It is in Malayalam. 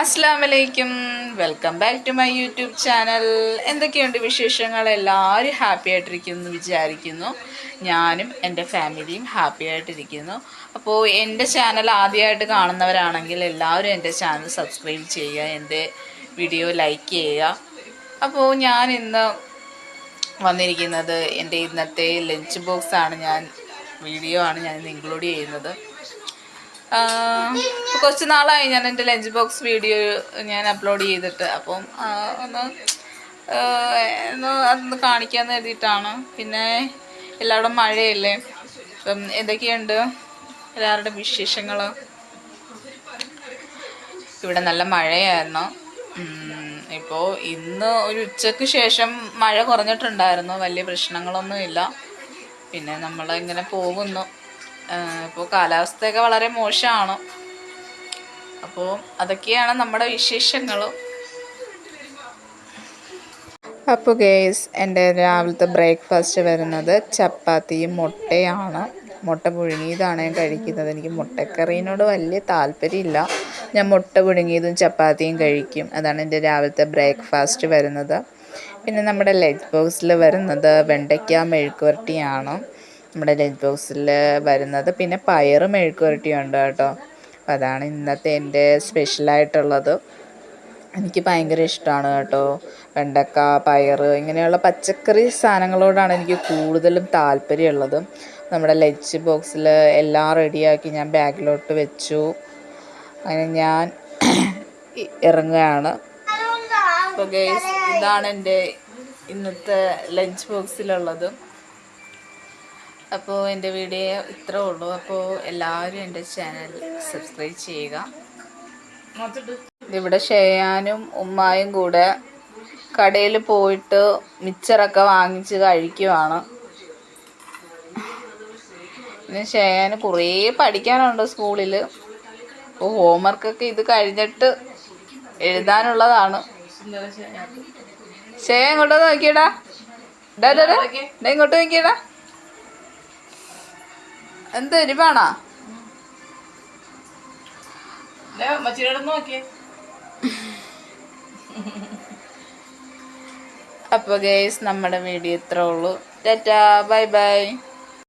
അസ്സാം വലൈക്കും welcome back to my YouTube channel എന്തൊക്കെയുണ്ട് വിശേഷങ്ങൾ? എല്ലാവരും ഹാപ്പി ആയിട്ടിരിക്കുന്നു എന്ന് വിചാരിക്കുന്നു. ഞാനും എന്റെ ഫാമിലിയും ഹാപ്പി ആയിട്ടിരിക്കുന്നു. അപ്പോൾ എന്റെ ചാനൽ ആദ്യമായിട്ട് കാണുന്നവരാണെങ്കിൽ എല്ലാവരും എന്റെ ചാനൽ സബ്സ്ക്രൈബ് ചെയ്യുക എന്റെ വീഡിയോ ലൈക്ക് ചെയ്യുക. അപ്പോൾ ഞാൻ ഇന്ന് വന്നിരിക്കുന്നത് എന്റെ ഇന്നത്തെ ലഞ്ച് ബോക്സാണ് ഞാൻ വീഡിയോ ആണ് ഞാൻ ഇന്ന് ഇൻക്ലൂഡ് ചെയ്യുന്നത്. കുറച്ച് നാളായി ഞാൻ എന്റെ ലഞ്ച് ബോക്സ് വീഡിയോ ഞാൻ അപ്ലോഡ് ചെയ്തിട്ട്. അപ്പം ഒന്ന് ഒന്ന് അതൊന്ന് കാണിക്കാമെന്ന് കരുതിയിട്ടാണ്. പിന്നെ എല്ലാവരും മഴയല്ലേ? അപ്പം എന്തൊക്കെയുണ്ട്? എല്ലാവരുടെ വിശേഷങ്ങൾ ഇവിടെ നല്ല മഴയായിരുന്നു. ഇപ്പോൾ ഇന്ന് ഒരു ഉച്ചയ്ക്ക് ശേഷം മഴ കുറഞ്ഞിട്ടുണ്ടായിരുന്നു. വലിയ പ്രശ്നങ്ങളൊന്നുമില്ല. പിന്നെ നമ്മളിങ്ങനെ പോകുന്നു. ഇപ്പോൾ കാലാവസ്ഥയൊക്കെ വളരെ മോശമാണ്. അപ്പോൾ അതൊക്കെയാണ് നമ്മുടെ വിശേഷങ്ങളും. അപ്പോൾ ഗേസ് എന്റെ രാവിലത്തെ ബ്രേക്ക്ഫാസ്റ്റ് വരുന്നത് ചപ്പാത്തിയും മുട്ടയാണ്. മുട്ട പുഴുങ്ങിയതാണ് ഞാൻ കഴിക്കുന്നത്. എനിക്ക് മുട്ടക്കറീനോട് വലിയ താല്പര്യമില്ല. ഞാൻ മുട്ട പുഴുങ്ങിയതും ചപ്പാത്തിയും കഴിക്കും. അതാണ് എന്റെ രാവിലത്തെ ബ്രേക്ക്ഫാസ്റ്റ് വരുന്നത്. പിന്നെ നമ്മുടെ ലഞ്ച് ബോക്സിൽ വരുന്നത് വെണ്ടയ്ക്ക മെഴുക്കുവരട്ടിയാണ്. നമ്മുടെ ലഞ്ച് ബോക്സിൽ വരുന്നത്. പിന്നെ പയർ മെഴുക്കുവരട്ടിയുണ്ട് കേട്ടോ. അതാണ് ഇന്നത്തെ എന്റെ സ്പെഷ്യലായിട്ടുള്ളത്. എനിക്ക് ഭയങ്കര ഇഷ്ടമാണ് കേട്ടോ. വെണ്ടക്ക പയർ ഇങ്ങനെയുള്ള പച്ചക്കറി സാധനങ്ങളോടാണ് എനിക്ക് കൂടുതലും താല്പര്യമുള്ളത്. നമ്മുടെ ലഞ്ച് ബോക്സിൽ എല്ലാം റെഡിയാക്കി ഞാൻ ബാഗിലോട്ട് വെച്ചു. അങ്ങനെ ഞാൻ ഇറങ്ങുകയാണ്. ഇതാണ് എന്റെ ഇന്നത്തെ ലഞ്ച് ബോക്സിലുള്ളത്. അപ്പോൾ എന്റെ വീഡിയോ ഇത്രേ ഉള്ളൂ. അപ്പോൾ എല്ലാവരും എന്റെ ചാനൽ സബ്സ്ക്രൈബ് ചെയ്യുക. ഇവിടെ ഷെയാനും ഉമ്മായും കൂടെ കടയിൽ പോയിട്ട് മിച്ചറൊക്കെ വാങ്ങിച്ച് കഴിക്കുവാണ്. പിന്നെ ഷെയാന് കുറേ പഠിക്കാനുണ്ട് സ്കൂളിൽ അപ്പോൾ ഹോംവർക്കൊക്കെ ഇത് കഴിഞ്ഞിട്ട് എഴുതാനുള്ളതാണ്. ഷെയ ഇങ്ങോട്ട് നോക്കിയടാ. ഇങ്ങോട്ട് നോക്കിയടാ. എന്ത് എരിവാണാ അപ്പോൾ ഗേസ് നമ്മുടെ വീഡിയോ ഇത്രേ ഉള്ളൂ. Tata bye bye.